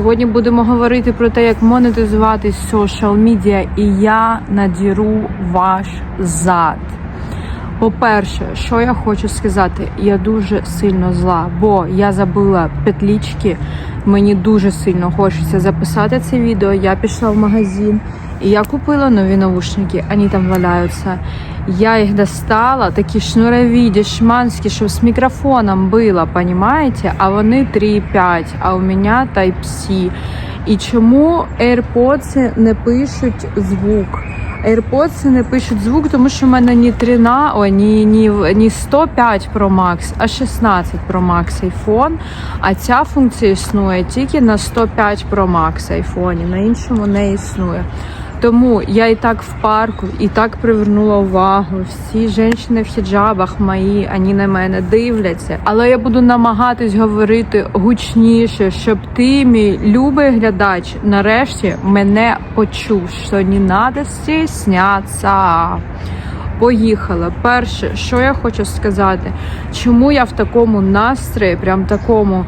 Сьогодні будемо говорити про те, як монетизувати social media, і я надіру ваш зад. По-перше, що я хочу сказати, я дуже сильно зла, бо я забула петлічки. Мені дуже сильно хочеться записати це відео. Я пішла в магазин і я купила нові наушники, вони там валяються. Я їх достала, такі шнурові, дешманські, що з мікрофоном було, понімаєте? А вони 3,5, а у мене Type-C. І чому AirPods не пишуть звук? AirPods не пишуть звук, тому що в мене не 13, о, ні, ні, ні 105 Pro Max, а 16 Pro Max iPhone. А ця функція існує тільки на 105 Pro Max iPhone, на іншому не існує. Тому я і так в парку, і так привернула увагу. Всі жінки в хіджабах мої, вони на мене дивляться. Але я буду намагатись говорити гучніше, щоб ти, мій любий глядач, нарешті мене почув, що не треба стіснятися. Поїхала. Перше, що я хочу сказати, чому я в такому настрої, прям такому.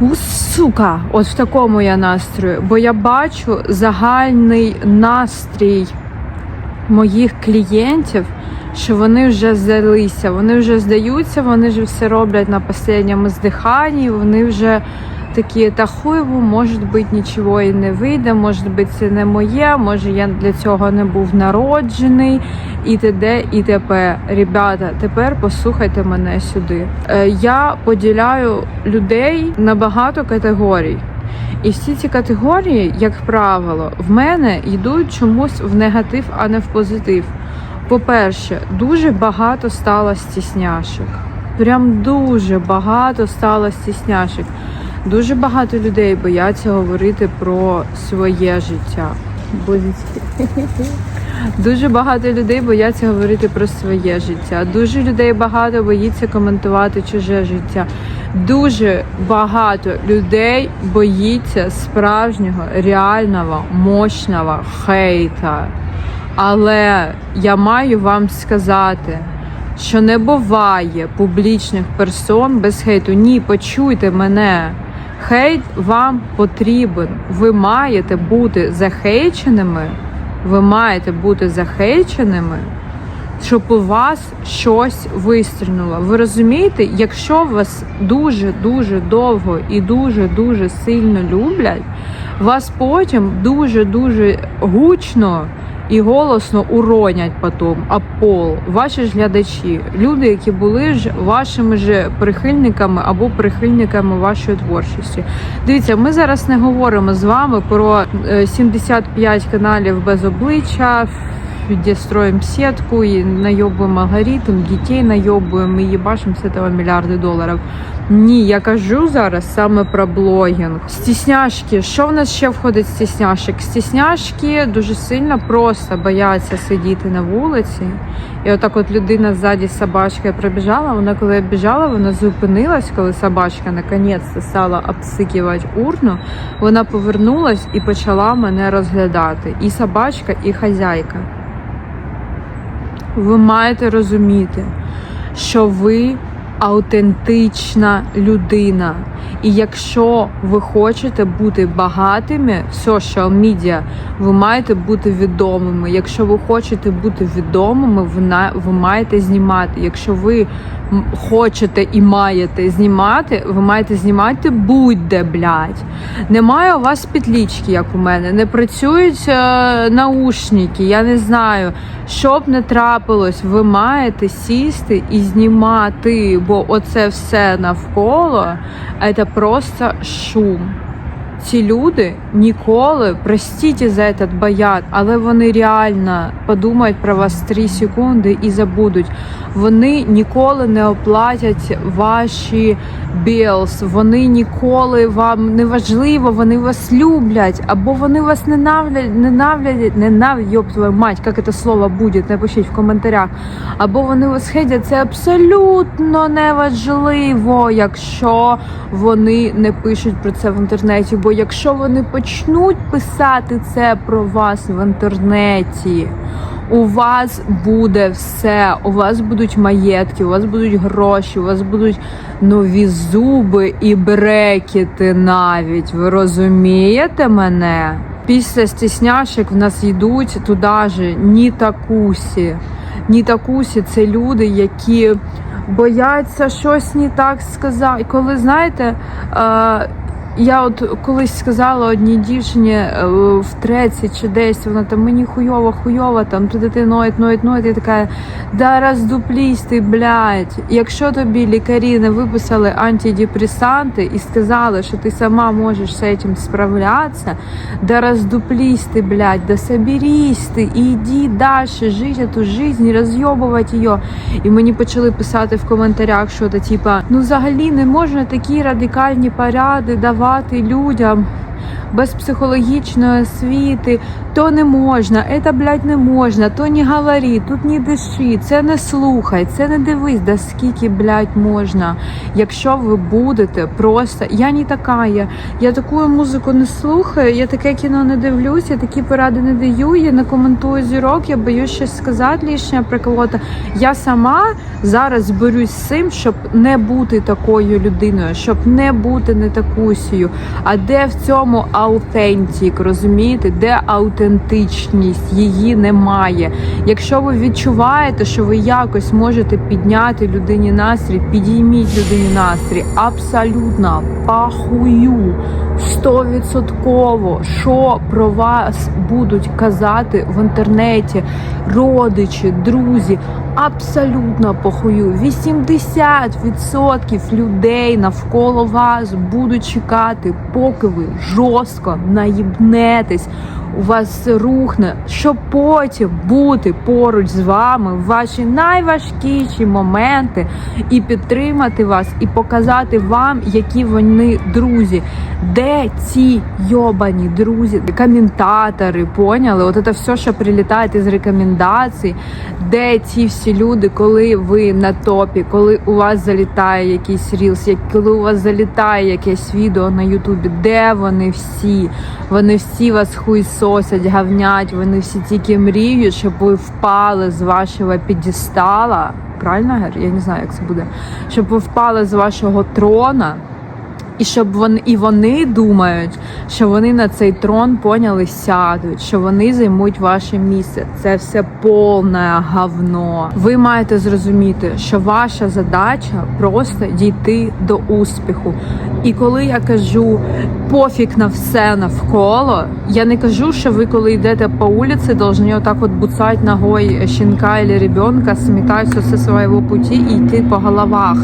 Сука, от в такому я настрою, бо я бачу загальний настрій моїх клієнтів, що вони вже здалися, вони вже здаються, вони вже все роблять на останньому здиханні, вони вже такі, та хуйву, може бути, нічого і не вийде, може бути, це не моє, може я для цього не був народжений, і т.д. і т.п. Ребята, тепер послухайте мене сюди. Е, Я поділяю людей на багато категорій. І всі ці категорії, як правило, в мене йдуть чомусь в негатив, а не в позитив. По-перше, дуже багато стало стісняшок. Прям дуже багато стало стісняшок. Дуже багато людей бояться говорити про своє життя. Дуже багато людей бояться говорити про своє життя. Дуже людей багато боїться коментувати чуже життя. Дуже багато людей боїться справжнього, реального, мощного хейта. Але я маю вам сказати, що не буває публічних персон без хейту. Ні, почуйте мене. Хейт вам потрібен. Ви маєте бути захейченими. Ви маєте бути захейченими, щоб у вас щось вистрілило. Ви розумієте, якщо вас дуже-дуже довго і дуже-дуже сильно люблять, вас потім дуже-дуже гучно і голосно уронять потом об пол ваші ж глядачі, люди, які були ж вашими ж прихильниками або прихильниками вашої творчості. Дивіться, ми зараз не говоримо з вами про е, 75 каналів без обличчя Где строим сетку и наебываем алгоритм, детей наебываем и ебашим с этого миллиарды доларів. Ні, я кажу зараз саме про блогінг. Стісняшки. Що в нас ще входить в стісняшок? Стісняшки дуже сильно просто бояться сидіти на вулиці. І отак от людина ззаді з собачкою пробіжала. Вона коли біжала, вона зупинилась, коли собачка наконець стала обсикувати урну. Вона повернулась і почала мене розглядати. І собачка, і хазяйка. Ви маєте розуміти, що ви аутентична людина. І якщо ви хочете бути багатими в social media, ви маєте бути відомими. Якщо ви хочете бути відомими, ви, маєте знімати. Якщо ви хочете і маєте знімати, ви маєте знімати будь-де, блядь. Немає у вас підлічки, як у мене, не працюють е, наушники, я не знаю. Що б не трапилось, ви маєте сісти і знімати, бо оце все навколо це просто шум. Ці люди ніколи, простіть за этот баят, але вони реально подумають про вас 3 секунди і забудуть. Вони ніколи не оплатять ваші bills, вони ніколи вам не важливо, вони вас люблять, або вони вас ненавидять, ненавидять, ненавидять, йоп твою мать, як це слово буде, напишіть в коментарях. Або вони вас хейтять, це абсолютно неважливо, якщо вони не пишуть про це в інтернеті. Бо якщо вони почнуть писати це про вас в інтернеті, У вас буде все, у вас будуть маєтки, у вас будуть гроші, у вас будуть нові зуби і брекети навіть. Ви розумієте мене? Після стісняшек в нас йдуть туди же ні такусі. Ні такусі це люди, які бояться щось не так сказати. Коли знаєте, е, я от колись сказала одній дівчині е, в треці чи десь, вона там мені хуйово, хуйово, там туди ти ноють, ноють, ноють. Я така, да роздуплісь ти, блядь. Якщо тобі лікарі не виписали антидепресанти і сказали, що ти сама можеш з цим справлятися, да роздуплись ти, блядь, да соберись ти і йди далі, жити эту жизнь, розйобувати її. І мені почали писати в коментарях, що то типа, ну взагалі не можна такі радикальні поради давати людям. Без психологічної освіти, то не можна, це, блядь, не можна, то не говори, тут не диши, це не слухай, це не дивись, да скільки, блядь, можна. Якщо ви будете просто. Я не така, я, я таку музику не слухаю, я таке кіно не дивлюсь, я такі поради не даю, я не коментую зірок, я боюсь щось сказати лишнє про кого-то. Я сама зараз борюсь з цим, щоб не бути такою людиною, щоб не бути не такусію. А де в цьому аутентик, розумієте? Де аутентичність? Її немає. Якщо ви відчуваєте, що ви якось можете підняти людині настрій, підійміть людині настрій. Абсолютно пахую. Стовідсотково, що про вас будуть казати в інтернеті родичі, друзі. Абсолютно похую. 80% людей навколо вас будуть чекати, поки ви жорстко наїбнетесь. У вас рухне, щоб потім бути поруч з вами в ваші найважкіші моменти і підтримати вас, і показати вам, які вони друзі. Де ці йобані друзі, коментатори, поняли? От це все, що прилітає із рекомендацій, де ці всі люди, коли ви на топі, коли у вас залітає якийсь рілс, коли у вас залітає якесь відео на Ютубі, де вони всі? Вони всі вас хуйсосять, гавнять, вони всі тільки мріють, щоб ви впали з вашого підістала. Правильно, Гер? Я не знаю, як це буде. Щоб ви впали з вашого трона. І щоб вони і вони думають, що вони на цей трон поняли сядуть, що вони займуть ваше місце. Це все повне говно. Ви маєте зрозуміти, що ваша задача просто дійти до успіху. І коли я кажу пофіг на все навколо, я не кажу, що ви, коли йдете по вулиці, должны отак от буцати ногою щенка або ребенка, смітати все свого путі і йти по головах.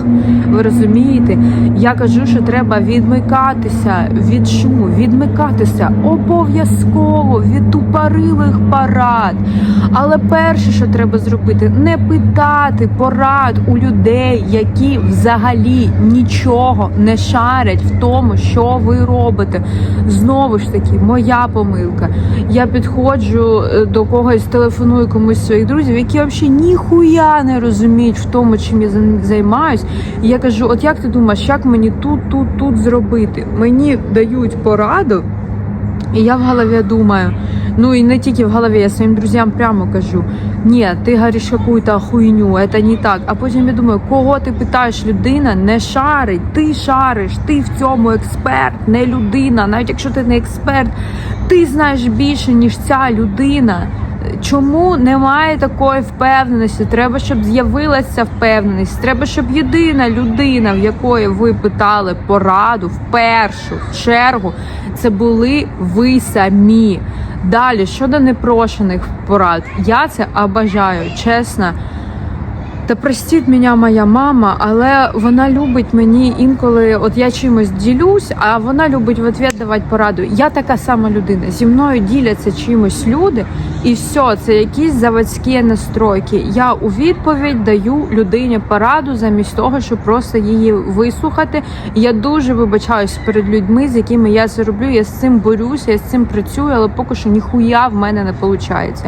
Ви розумієте? Я кажу, що треба відмикатися від шуму, відмикатися обов'язково від тупорилих парад. Але перше, що треба зробити, не питати порад у людей, які взагалі нічого не шарять в тому, що ви робите. Знову ж таки, моя помилка. Я підходжу е, до когось, телефоную комусь своїх друзів, які взагалі ніхуя не розуміють в тому, чим я займаюсь. І я кажу: от як ти думаєш, як мені тут, тут, тут зробити? Мені дають пораду. І я в голові думаю, ну і не тільки в голові, я своїм друзям прямо кажу: ні, ти говориш какую-то хуйню, це не так. А потім я думаю, кого ти питаєш, людина не шарить, ти шариш, ти в цьому експерт, не людина. Навіть якщо ти не експерт, ти знаєш більше, ніж ця людина. Чому немає такої впевненості? Треба, щоб з'явилася впевненість. Треба, щоб єдина людина, в якої ви питали пораду в першу чергу, це були ви самі. Далі щодо непрошених порад, я це обажаю, чесно. Та простіть мене моя мама, але вона любить мені інколи, от я чимось ділюсь, а вона любить в ответ давати пораду. Я така сама людина. Зі мною діляться чимось люди, і все, це якісь заводські настройки. Я у відповідь даю людині пораду замість того, щоб просто її вислухати. Я дуже вибачаюсь перед людьми, з якими я це роблю. Я з цим борюся, я з цим працюю, але поки що ніхуя в мене не виходить.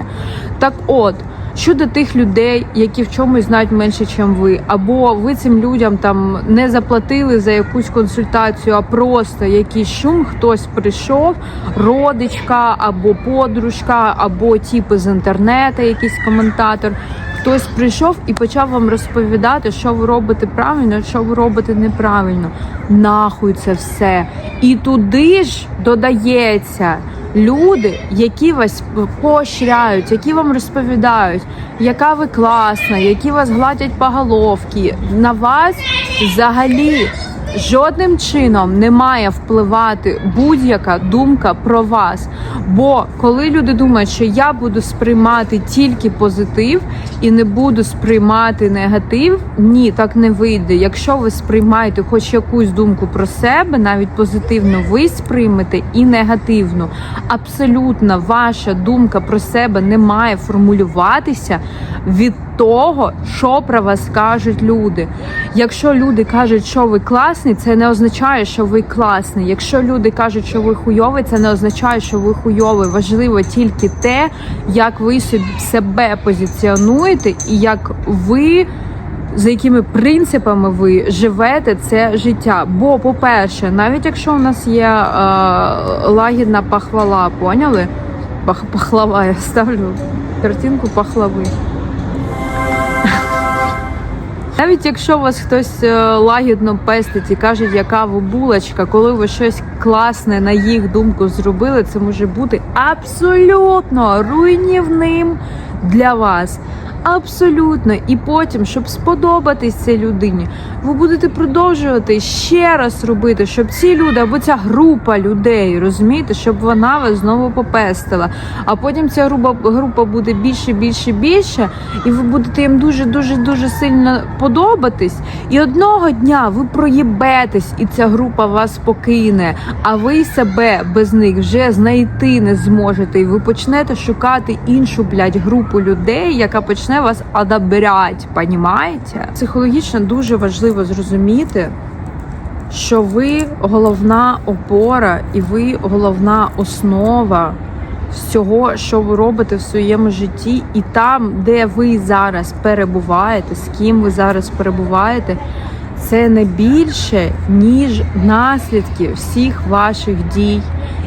Так от. Щодо тих людей, які в чомусь знають менше, ніж ви, або ви цим людям там не заплатили за якусь консультацію, а просто якийсь шум, хтось прийшов, родичка або подружка, або тип з інтернету, якийсь коментатор. Хтось прийшов і почав вам розповідати, що ви робите правильно, що ви робите неправильно. Нахуй це все. І туди ж додається люди, які вас поощряють, які вам розповідають, яка ви класна, які вас гладять по головці. На вас взагалі жодним чином не має впливати будь-яка думка про вас. Бо коли люди думають, що я буду сприймати тільки позитив і не буду сприймати негатив, ні, так не вийде. Якщо ви сприймаєте хоч якусь думку про себе, навіть позитивну, ви сприймете і негативну. Абсолютно ваша думка про себе не має формулюватися від того, що про вас кажуть люди. Якщо люди кажуть, що ви класний, це не означає, що ви класний. Якщо люди кажуть, що ви хуйовий, це не означає, що ви хуйовий. Важливо тільки те, як ви себе позиціонуєте і як ви. За якими принципами ви живете це життя? Бо, по-перше, навіть якщо у нас є е, лагідна пахвала, поняли? Пах, пахлава, я ставлю картинку пахлави. Навіть якщо вас хтось е, лагідно пестить і каже, яка ви булочка, коли ви щось класне на їх думку зробили, це може бути абсолютно руйнівним для вас. Абсолютно, і потім, щоб сподобатись цій людині, ви будете продовжувати ще раз робити, щоб ці люди або ця група людей, розумієте, щоб вона вас знову попестила. А потім ця група група буде більше, більше, більше, і ви будете їм дуже, дуже, дуже сильно подобатись. І одного дня ви проїбетесь, і ця група вас покине. А ви себе без них вже знайти не зможете. І ви почнете шукати іншу блядь, групу людей, яка почне вас одобрять, понімаєте? Психологічно дуже важливо зрозуміти, що ви головна опора і ви головна основа всього, що ви робите в своєму житті, і там, де ви зараз перебуваєте, з ким ви зараз перебуваєте, це не більше, ніж наслідки всіх ваших дій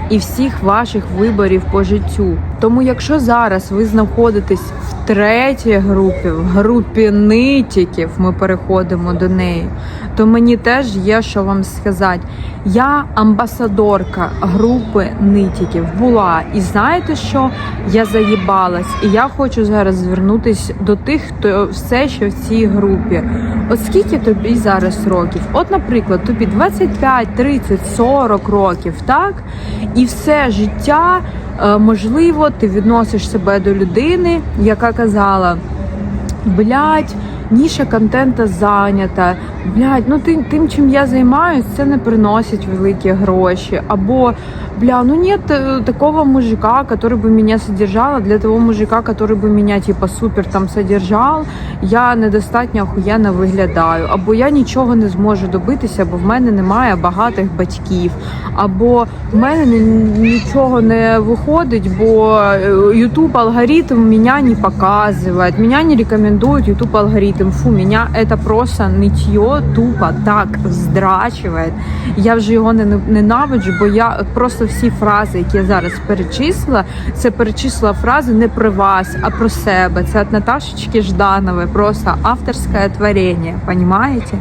і всіх ваших виборів по життю. Тому, якщо зараз ви знаходитесь в третій групі, в групі нитіків, ми переходимо до неї, то мені теж є що вам сказати. Я амбасадорка групи нитіків була. І знаєте що? Я заїбалась. І я хочу зараз звернутися до тих, хто все ще в цій групі. От скільки тобі зараз років? От, наприклад, тобі 25, 30, 40 років, так? І все життя, можливо, ти відносиш себе до людини, яка казала. Блять, ніша контента зайнята Блять, ну тим, тим, чим я займаюсь, це не приносить великі гроші. Або бля, ну нет э, такого мужика, который бы меня содержал, а для того мужика, который бы меня типа супер там содержал, я недостатньо охуєнно виглядаю. Або я нічого не зможу добитися, бо в мене немає багатих батьків. Або в мене ні- нічого не виходить, бо YouTube алгоритм меня не показывает, меня не рекомендует YouTube алгоритм. Фу, меня это просто тупо так здрачивает. Я вже його не ненавиджу, бо я просто всі фрази, які я зараз перечислила, це перечислила фрази не про вас, а про себе. Це від Наташечки Жданової, просто авторське творення, понімаєте?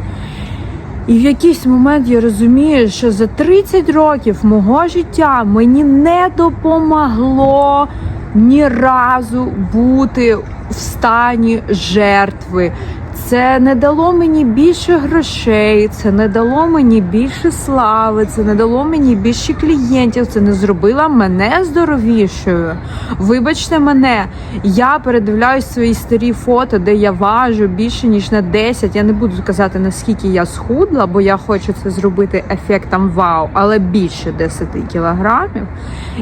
І в якийсь момент я розумію, що за 30 років мого життя мені не допомогло ні разу бути в стані жертви. Це не дало мені більше грошей, це не дало мені більше слави, це не дало мені більше клієнтів, це не зробило мене здоровішою. Вибачте мене, я передивляюсь свої старі фото, де я важу більше ніж на 10. Я не буду казати наскільки я схудла, бо я хочу це зробити ефектом вау, але більше 10 кілограмів.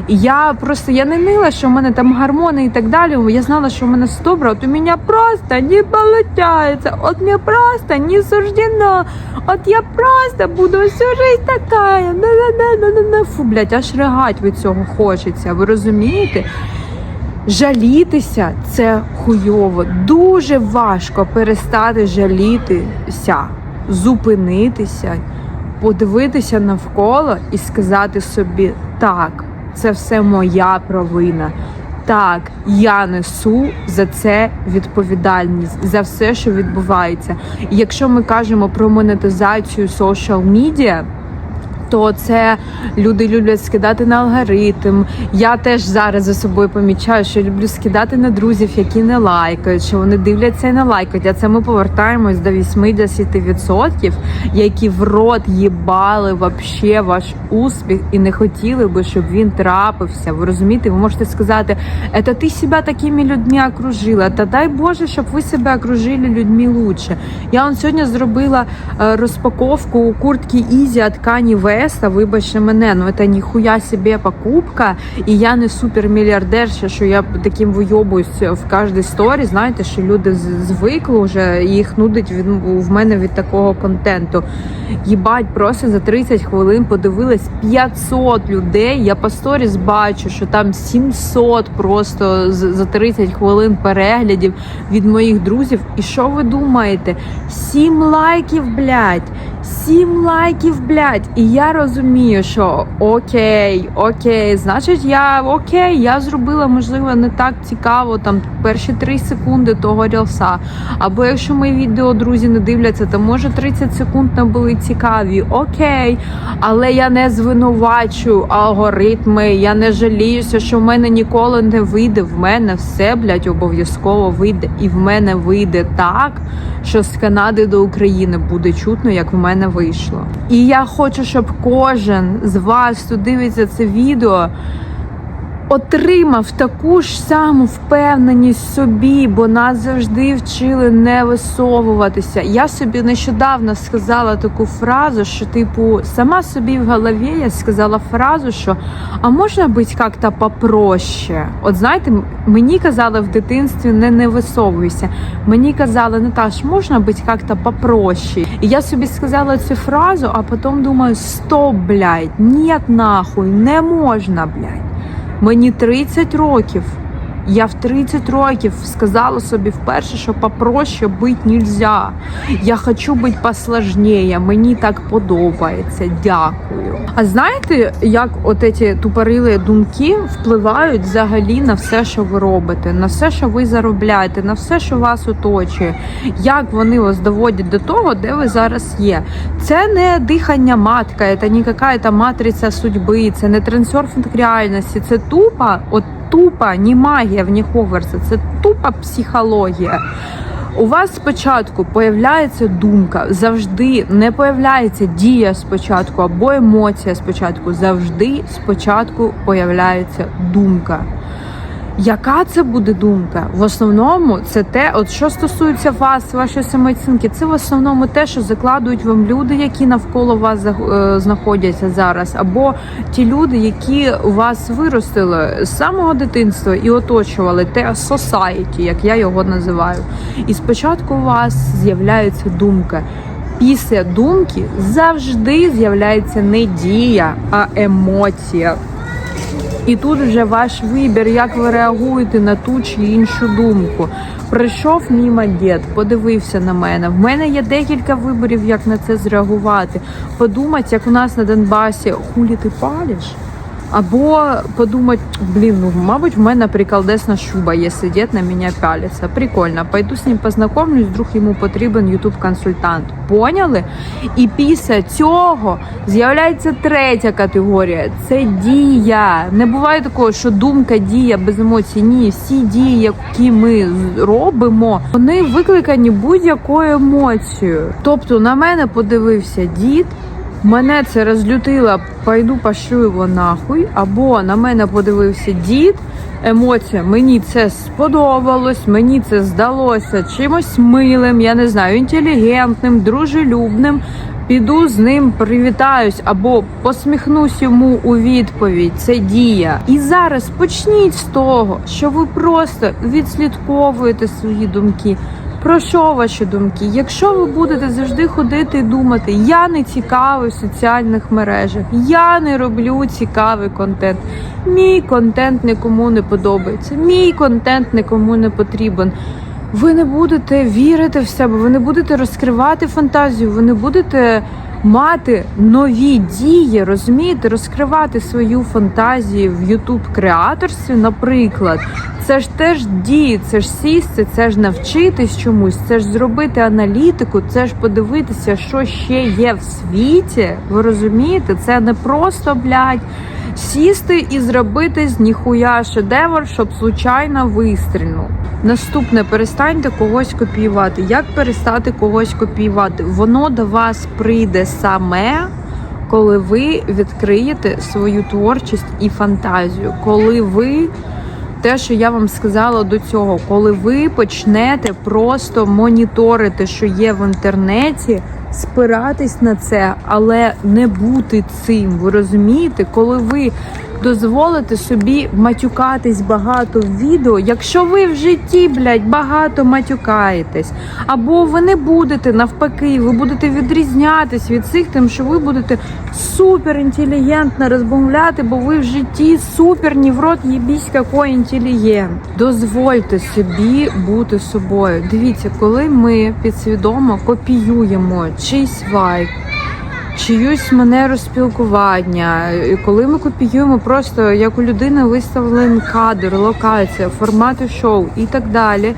Я просто я не нила, що в мене там гормони і так далі. Я знала, що в мене все добре, от у мене просто не получается. От мне просто не суждено. от я просто буду всю жизнь такая. На -на -на -на -на. Фу, блядь, аж ригать від цього хочеться. Ви розумієте? Жалітися це хуйово. Дуже важко перестати жалітися, зупинитися, подивитися навколо і сказати собі, так, це все моя провина. Так, я несу за це відповідальність за все, що відбувається. І якщо ми кажемо про монетизацію social media, то це люди люблять скидати на алгоритм. Я теж зараз за собою помічаю, що люблю скидати на друзів, які не лайкають, що вони дивляться і не лайкають. А це ми повертаємось до 80%, які в рот їбали вообще ваш успіх і не хотіли би, щоб він трапився. Ви розумієте? Ви можете сказати, це ти себе такими людьми окружила. Та дай Боже, щоб ви себе окружили людьми лучше. Я он сьогодні зробила е, розпаковку у куртки Easy від West, вибачте мене, ну це ніхуя себе покупка, і я не супермільярдерша, що я таким вийобуюсь в кожній сторі. Знаєте, що люди звикли вже, їх нудить від в мене від такого контенту. Їбать, просто за 30 хвилин подивилась 500 людей. Я по сторіс бачу, що там 700 просто за 30 хвилин переглядів від моїх друзів. І що ви думаєте? 7 лайків, блядь! 7 лайків, блядь! І я розумію, що окей, окей, значить, я окей, я зробила, можливо, не так цікаво там перші 3 секунди того рілса. Або якщо мої відео друзі не дивляться, то може 30 секунд не були цікаві. Окей, але я не звинувачую алгоритми, я не жаліюся, що в мене ніколи не вийде. В мене все, блядь, обов'язково вийде. І в мене вийде так, що з Канади до України буде чутно, як в мене вийшло. І я хочу, щоб кожен з вас, хто дивиться це відео, отримав таку ж саму впевненість собі, бо нас завжди вчили не висовуватися. Я собі нещодавно сказала таку фразу, що, типу, сама собі в голові я сказала фразу, що а можна бути як-то попроще? От знаєте, мені казали в дитинстві не не висовуйся. Мені казали, Наташ, можна бути як-то попроще? І я собі сказала цю фразу, а потім думаю, стоп, блядь, ні, нахуй, не можна, блядь. Мені 30 років. Я в 30 років сказала собі вперше, що попроще бути нельзя. Я хочу бути посложніше, мені так подобається. Дякую. А знаєте, як от ці тупорили думки впливають взагалі на все, що ви робите, на все, що ви заробляєте, на все, що вас оточує, як вони вас доводять до того, де ви зараз є. Це не дихання матка, це не якась матриця судьби, це не трансерфінг реальності, це тупо, от тупо не магія в них Хогвартса, це тупа психологія. У вас спочатку появляється думка, завжди не появляється дія спочатку або емоція спочатку. Завжди спочатку появляється думка. Яка це буде думка? В основному це те, от що стосується вас, вашої самооцінки, це в основному те, що закладують вам люди, які навколо вас е, знаходяться зараз, або ті люди, які вас виростили з самого дитинства і оточували те society, як я його називаю. І спочатку у вас з'являється думка. Після думки завжди з'являється не дія, а емоція. І тут вже ваш вибір, як ви реагуєте на ту чи іншу думку. Прийшов мімо дід, подивився на мене. В мене є декілька виборів, як на це зреагувати. Подумати, як у нас на Донбасі, хулі ти палиш? Або подумати, блін, ну мабуть, в мене приколдесна шуба, якщо дід на мене пялиться. Прикольно, пойду з ним познайомлюсь, вдруг йому потрібен ютуб консультант. Поняли? І після цього з'являється третя категорія це дія. Не буває такого, що думка дія без емоцій. Ні, всі дії, які ми робимо, вони викликані будь-якою емоцією. Тобто на мене подивився дід. Мене це розлютило, пойду пошлю його нахуй. Або на мене подивився дід. Емоція, мені це сподобалось, мені це здалося чимось милим, я не знаю, інтелігентним, дружелюбним. Піду з ним привітаюсь або посміхнусь йому у відповідь. Це дія. І зараз почніть з того, що ви просто відслідковуєте свої думки. Про що ваші думки? Якщо ви будете завжди ходити і думати, я не цікавий в соціальних мережах, я не роблю цікавий контент, мій контент нікому не подобається, мій контент нікому не потрібен. Ви не будете вірити в себе, ви не будете розкривати фантазію, ви не будете мати нові дії, розумієте, розкривати свою фантазію в Ютуб креаторстві, наприклад. Це ж теж дії, це ж сісти, це ж навчитись чомусь, це ж зробити аналітику, це ж подивитися, що ще є в світі. Ви розумієте? Це не просто блядь, сісти і зробити з ніхуя шедевр, щоб случайно вистрільнув. Наступне перестаньте когось копіювати. Як перестати когось копіювати? Воно до вас прийде саме. Коли ви відкриєте свою творчість і фантазію, коли ви те, що я вам сказала до цього, коли ви почнете просто моніторити, що є в інтернеті, спиратись на це, але не бути цим. Ви розумієте, коли ви дозволите собі матюкатись багато в відео, якщо ви в житті, блядь, багато матюкаєтесь, або ви не будете навпаки, ви будете відрізнятись від цих, тим, що ви будете супер інтелігентно розмовляти, бо ви в житті супер ні в рот єбісь какой інтелігент. Дозвольте собі бути собою. Дивіться, коли ми підсвідомо копіюємо чийсь вайб, чиюсь манеру спілкування, коли ми копіюємо просто як у людини виставлений кадр, локація, формати шоу і так далі.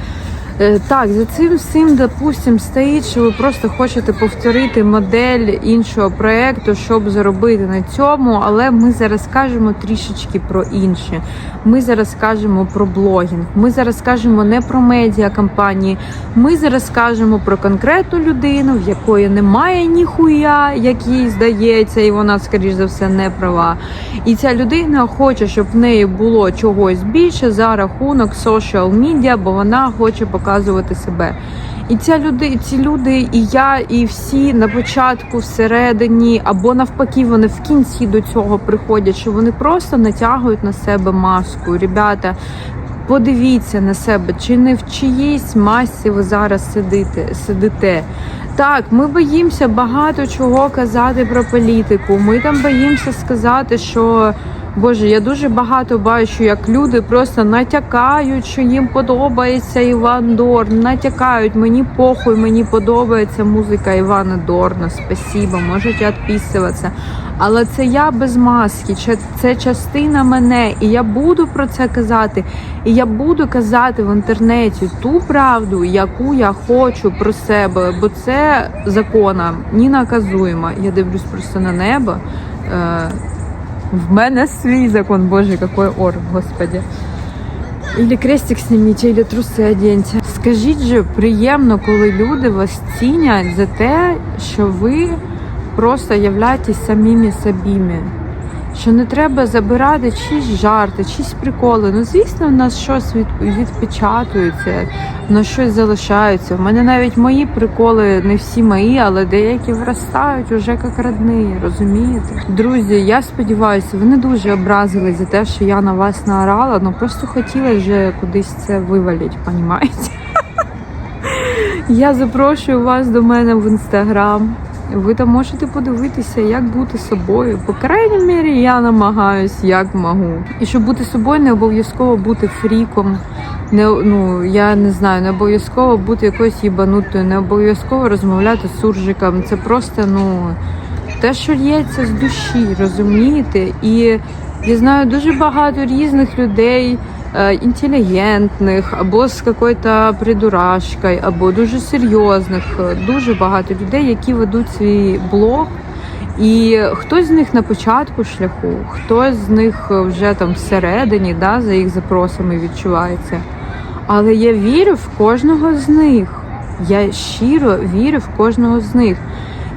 Е, Так, за цим всім, допустим, стоїть, що ви просто хочете повторити модель іншого проекту, щоб заробити на цьому. Але ми зараз кажемо трішечки про інше. Ми зараз кажемо про блогінг. Ми зараз кажемо не про медіа компанії. Ми зараз кажемо про конкретну людину, в якої немає ніхуя, як їй здається, і вона, скоріш за все, не права. І ця людина хоче, щоб в неї було чогось більше за рахунок media, бо вона хоче показувати себе. І ця люди, ці люди, і я, і всі на початку, всередині, або навпаки, вони в кінці до цього приходять, що вони просто натягують на себе маску. Ребята, подивіться на себе, чи не в чиїсь масці ви зараз сидите, сидите. Так, ми боїмося багато чого казати про політику. Ми там боїмося сказати, що Боже, я дуже багато бачу, як люди просто натякають, що їм подобається Іван Дорн. Натякають, мені похуй, мені подобається музика Івана Дорна. Спасибо, можете відписуватися. Але це я без маски, це- частина мене, і я буду про це казати. І я буду казати в інтернеті ту правду, яку я хочу про себе, бо це законом не наказуємо. Я дивлюсь просто на небо. В мене свій закон, боже, який ор, господи. Ілі крестик сніміть, ілі труси оденьте. Скажіть же, приємно, коли люди вас цінять за те, що ви просто являєтесь самими собими. Що не треба забирати чиїсь жарти, чиїсь приколи. Ну, звісно, в нас щось від, відпечатується, на щось залишається. У мене навіть мої приколи, не всі мої, але деякі вростають уже як родні, розумієте? Друзі, я сподіваюся, ви не дуже образились за те, що я на вас наорала, ну просто хотіла вже кудись це вивалити, понімаєте? Я запрошую вас до мене в інстаграм. Ви там можете подивитися, як бути собою. По крайній мірі, я намагаюсь, як можу. І щоб бути собою, не обов'язково бути фріком. Не ну я не знаю, не обов'язково бути якоюсь їбанутою, не обов'язково розмовляти з суржиком. Це просто ну те, що лється з душі, розумієте? І я знаю дуже багато різних людей. Інтелігентних, або з якоюсь придурашкою, або дуже серйозних. Е, Дуже багато людей, які ведуть свій блог. І хтось з них на початку шляху, хтось з них вже там всередині, да, за їх запросами відчувається. Але я вірю в кожного з них. Я щиро вірю в кожного з них.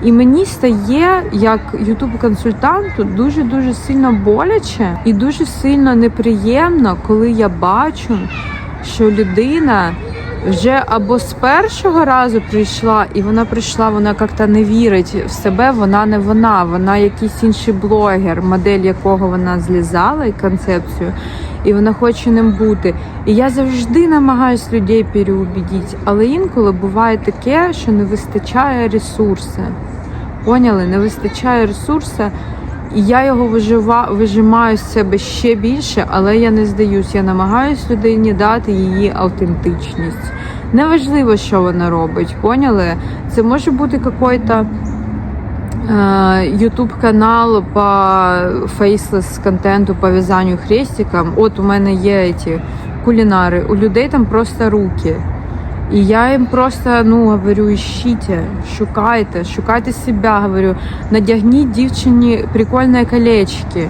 І мені стає як ютуб-консультанту дуже дуже сильно боляче і дуже сильно неприємно, коли я бачу, що людина вже або з першого разу прийшла, і вона прийшла, вона як-то не вірить в себе, вона не вона, вона якийсь інший блогер, модель якого вона злізала і концепцію. і вона хоче ним бути. І я завжди намагаюсь людей переубідіти, але інколи буває таке, що не вистачає ресурсу. Поняли? Не вистачає ресурсу, і я його вижива, вижимаю з себе ще більше, але я не здаюсь. Я намагаюсь людині дати її автентичність. Неважливо, що вона робить, поняли? Це може бути якийсь YouTube канал по фейслес контенту по в'язанню хрестиком. От у мене є ці кулінари. У людей там просто руки. І я їм просто ну говорю, ищіть, шукайте, шукайте себе, говорю, надягніть дівчині прикольні колечки,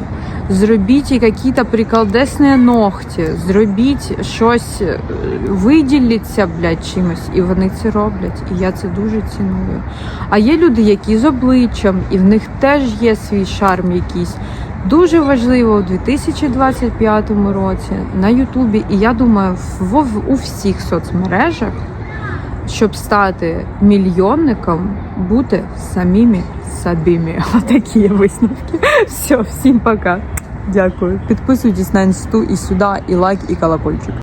зробіть якісь приколдесні ногті, зробіть щось, е, виділіться, блядь, чимось, і вони це роблять. І я це дуже ціную. А є люди, які з обличчям, і в них теж є свій шарм якийсь. Дуже важливо у 2025 році на Ютубі, і я думаю, в, у всіх соцмережах, щоб стати мільйонником, бути самими собі. Отакі висновки. Все, всім пока. Дякую. Підписуйтесь на інсту і сюди, і лайк, і колокольчик.